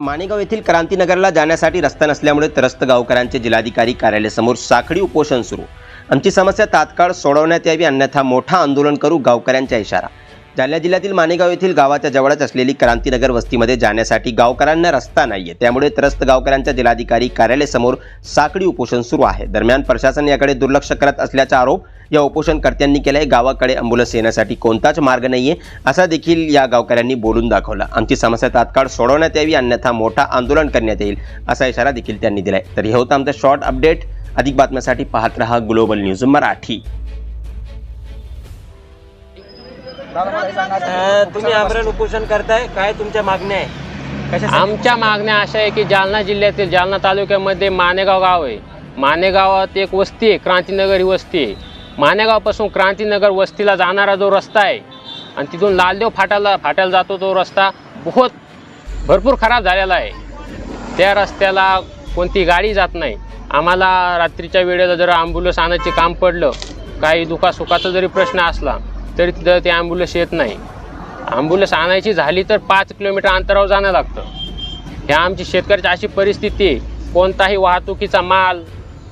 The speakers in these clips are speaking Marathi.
माणेगाव येथील क्रांतीनगरला जाण्यासाठी रस्ता नसल्यामुळे त्रस्त गावकऱ्यांचे जिल्हाधिकारी कार्यालयासमोर साखळी उपोषण सुरू. आमची समस्या तात्काळ सोडवण्यात यावी अन्यथा मोठा आंदोलन करू गावकऱ्यांचा इशारा. जालना जिल्ह्यातील मानेगाव येथील गावाच्या जवळच असलेली क्रांतीनगर वस्तीमध्ये जाण्यासाठी गावकऱ्यांना रस्ता नाहीये. त्यामुळे त्रस्त गावकऱ्यांच्या जिल्हाधिकारी कार्यालयासमोर साखळी उपोषण सुरू आहे. दरम्यान प्रशासन याकडे दुर्लक्ष करत असल्याचा आरोप या उपोषणकर्त्यांनी केलाय. गावाकडे अँब्युलन्स येण्यासाठी कोणताच मार्ग नाहीये असा देखील या गावकऱ्यांनी बोलून दाखवला. आमची समस्या तात्काळ सोडवण्यात यावी अन्यथा मोठा आंदोलन करण्यात येईल असा इशारा देखील त्यांनी दिलाय. तर हे होतं आमचं शॉर्ट अपडेट अधिक बातम्यासाठी पाहत रहा ग्लोबल न्यूज मराठी. तुम्ही आमरण उपोषण करताय. काय तुमच्या मागण्या आहे? कशा आमच्या मागण्या अशा आहे की जालना जिल्ह्यातील जालना तालुक्यामध्ये मानेगाव गाव आहे. मानेगावात एक वस्ती आहे क्रांतीनगर ही वस्ती आहे. मानेगावपासून क्रांतीनगर वस्तीला जाणारा जो रस्ता आहे आणि तिथून लालदेव फाट्याला फाट्याला जातो तो रस्ता बहुत भरपूर खराब झालेला आहे. त्या रस्त्याला कोणती गाडी जात नाही. आम्हाला रात्रीच्या वेळेला जर ॲम्ब्युलन्स आणायचे काम पडलं काही दुखासुखाचा जरी प्रश्न असला तरी तिथं ते ॲम्ब्युलन्स येत नाही. ॲम्ब्युलन्स आणायची झाली तर पाच किलोमीटर अंतरावर जाणं लागतं. ह्या आमची शेतकऱ्याची अशी परिस्थिती आहे. कोणताही वाहतुकीचा माल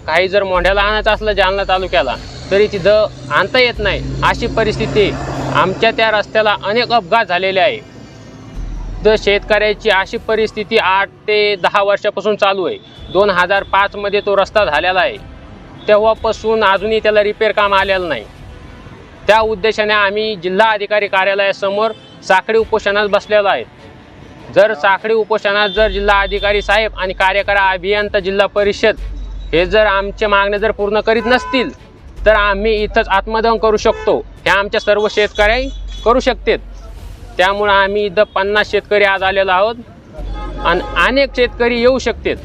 काही जर मोंढ्याला आणायचं असलं जालना तालुक्याला तरी तिथं आणता येत नाही. अशी परिस्थिती आमच्या त्या रस्त्याला अनेक अपघात झालेले आहे. तर शेतकऱ्याची अशी परिस्थिती आठ ते दहा वर्षापासून चालू आहे. दोन हजार पाचमध्ये तो रस्ता झालेला आहे. तेव्हापासून अजूनही त्याला रिपेअर काम आलेलं नाही. त्या उद्देशाने आम्ही जिल्हा अधिकारी कार्यालयासमोर साखळी उपोषणात बसलेलो आहेत जर साखळी उपोषणात जर जिल्हा अधिकारी साहेब आणि कार्यकारी अभियंता जिल्हा परिषद हे जर आमच्या मागण्या जर पूर्ण करीत नसतील तर आम्ही इथंच आत्मदहन करू शकतो. हे आमच्या सर्व शेतकरी करू शकतात. त्यामुळं आम्ही इथं पन्नास शेतकरी आज आलेलो आहोत आणि अनेक शेतकरी येऊ शकतात.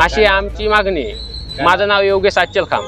अशी आमची मागणी आहे. माझं नाव योगेश अच्चल खाम